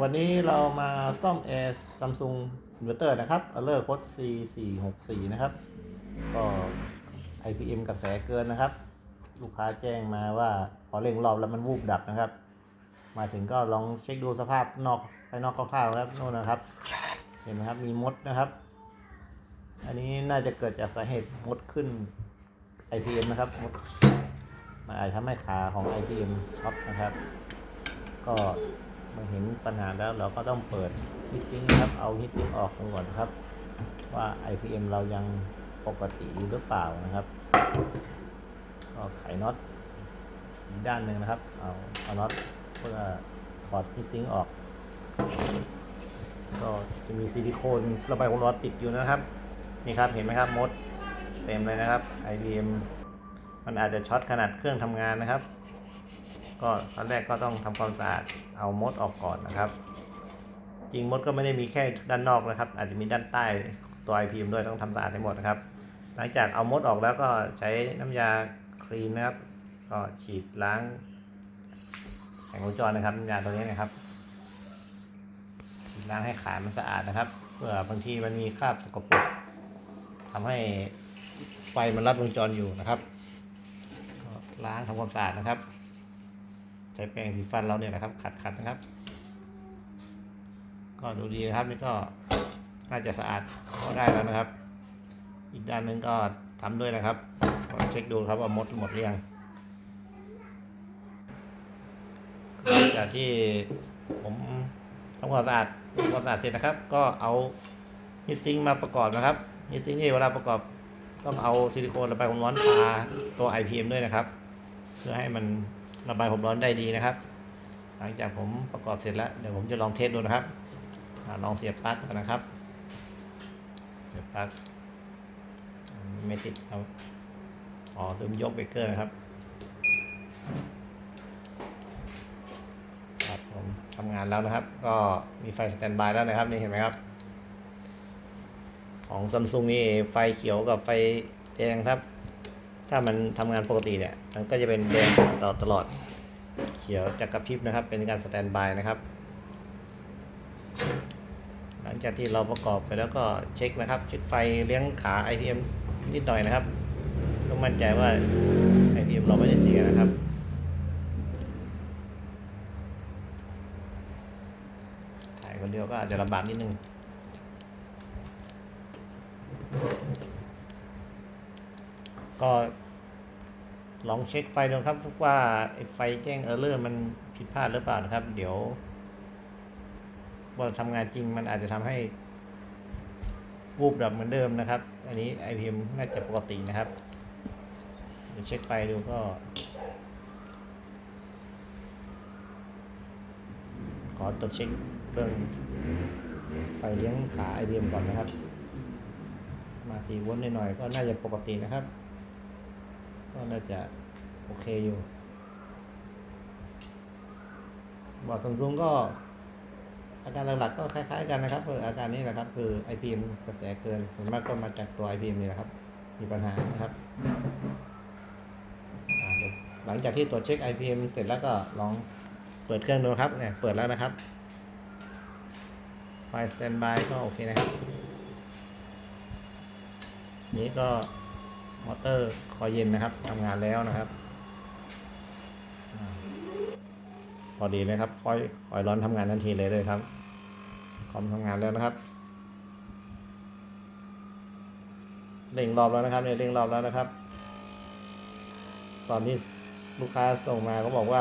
วันนี้เรามาซ่อมแอร์ซัมซุงอินเวอร์เตอร์นะครับอเลอร์โคด C464 นะครับ ก็ IPM กระแสเกินนะครับ ลูกค้าแจ้งมาว่าพอเร่งรอบแล้วมันวูบดับนะครับ มาถึงก็ลองเช็คดูสภาพนอกภายนอกคร่าวๆนะครับโน่นนะครับ เห็นไหมครับมีมดนะครับ อันนี้น่าจะเกิดจากสาเหตุมดขึ้น IPM นะครับมดมันอาจจะทำให้ขาของ IPM ช็อตนะครับ ก็ มาเห็นปัญหาแล้วเราก็ต้องเปิดฮิสติ้งครับ เอาฮิสติ้งออกก่อนครับ ว่า IPM เรายังปกติอยู่หรือเปล่านะครับ ก็ไขน็อตด้านหนึ่งนะครับ เอาเอาน็อตเพื่อถอดฮิสติ้งออก ก็จะมีซิลิโคนระบายความร้อนติดอยู่นะครับ นี่ครับเห็นไหมครับมดเต็มเลยนะครับ IBM มันอาจจะช็อตขนาดเครื่องทำงานนะครับ ก็ตอนแรกก็ต้องทำความสะอาดเอามดออกก่อนนะครับ จริงมดก็ไม่ได้มีแค่ด้านนอกนะครับ อาจจะมีด้านใต้ตัว IPM ด้วยต้องทำสะอาดให้หมดนะครับ หลังจากเอามดออกแล้วก็ใช้น้ำยาคลีนนะครับ ก็ฉีดล้างแผงวงจรนะครับน้ำยาตัวนี้นะครับฉีดล้างให้ขามันสะอาดนะครับเพื่อบางทีมันมีคราบสกปรกทำให้ไฟมันรัดวงจรอยู่นะครับก็ล้างทำความสะอาดนะครับ ใช้แปรงสีฟันเราเนี่ยนะครับ ขัดขัดนะครับ ก็ดูดีนะครับนี่ก็น่าจะสะอาดก็ได้แล้วนะครับ อีกด้านหนึ่งก็ทำด้วยนะครับก็เช็คดูครับว่ามดหมดหรือยังหลังจากที่ผมทำความสะอาดทำความสะอาดเสร็จนะครับ ก็เอาฮิตซิงมาประกอบนะครับฮิตซิงนี่เวลาประกอบต้องเอาซิลิโคนระบายความร้อนทาตัว IPM ด้วยนะครับ เพื่อให้มัน ระบายความร้อนได้ดีนะครับ หลังจากผมประกอบเสร็จแล้วเดี๋ยวผมจะลองเทสดูนะครับอลองเสียบปลั๊กก่อนนะครับ เสียบปลั๊กไม่ติดครับอ๋อลืมยกเบรกเกอร์นะครับครับผมทำงานแล้วนะครับ ก็มีไฟสแตนบายแล้วนะครับนี่เห็นไหมครับ ของซัมซุงนี่ไฟเขียวกับไฟแดงครับ ถ้ามันทำงานปกติเนี่ยมันก็จะเป็นแดงตลอดตลอด เขียวจะกระพริบนะครับ เป็นการสแตนบายนะครับ หลังจากที่เราประกอบไปแล้วก็เช็คนะครับเช็คไฟเลี้ยงขา IPM นิดหน่อยนะครับต้องมั่นใจว่า IPM เราไม่ได้เสียนะครับถ่ายคนเดียวก็อาจจะลำบากนิดนึง ก็ลองเช็คไฟดูครับว่าไฟแจ้งเออร์เลอร์มันผิดพลาดหรือเปล่านะครับ เดี๋ยวพอทำงานจริงมันอาจจะทำให้วูบดับเหมือนเดิมนะครับ อันนี้ IPM น่าจะปกตินะครับเดี๋ยวเช็คไฟดูก็ ขอตรวจเช็คเรื่องไฟเลี้ยงขา IPM ก่อนนะครับ มาสี่โวลต์หน่อยๆก็น่าจะปกตินะครับ ก็น่าจะโอเคอยู่ บอร์ดซัมซุงก็ อาการหลักๆก็คล้ายๆกันนะครับคืออาการนี้แหละครับ คือ IPM กระแสเกินส่วนมากก็มาจากตัว IPM นี่แหละครับ มีปัญหานะครับหลังจากที่ตรวจเช็ค IPM เสร็จแล้วก็ลองเปิดเครื่องดูครับเนี่ยเปิดแล้วนะครับไฟสแตนบายก็โอเคนะครับ นี้ก็ มอเตอร์คอยเย็นนะครับทำงานแล้วนะครับพอดีเลยครับคอยคอยร้อนทำงานทันทีเลยเลยครับคอมทำงานแล้วนะครับเร่งรอบแล้วนะครับเนี่ยเร่งรอบแล้วนะครับ ตอนนี้ลูกค้าส่งมาเขาบอกว่า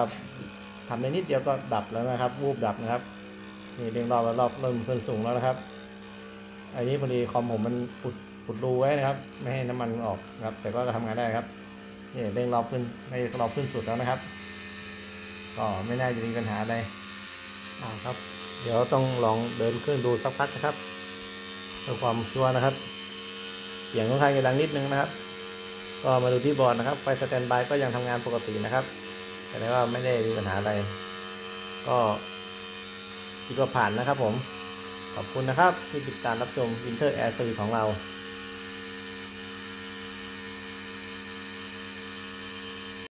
ทำในนิดเดียวก็ดับแล้วนะครับ วูบดับนะครับนี่เร่งรอบแล้วรอบเริ่มขึ้นสูงแล้วนะครับ อันนี้พอดีคอมผมมันปุด ปุดรูไว้นะครับ ไม่ให้น้ำมันออกนะครับ แต่ก็ทำงานได้ครับนี่เร่งรอบขึ้นในรอบขึ้นสุดแล้วนะครับ ก็ไม่น่าจะมีปัญหาอะไรอ่าครับ เดี๋ยวต้องลองเดินเครื่องดูสักพักนะครับเพื่อความชัวร์นะครับเสียงค่อนข้างจะดังนิดนึงนะครับ ก็มาดูที่บอร์ดนะครับไฟสแตนบายก็ยังทำงานปกตินะครับ แต่ว่าไม่ได้มีปัญหาอะไร ก็คิดว่าผ่านนะครับผมขอบคุณนะครับที่ติดตามรับชม Winter Air Service ของเรา